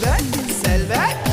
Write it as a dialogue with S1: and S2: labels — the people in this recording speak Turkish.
S1: Selver, Selver.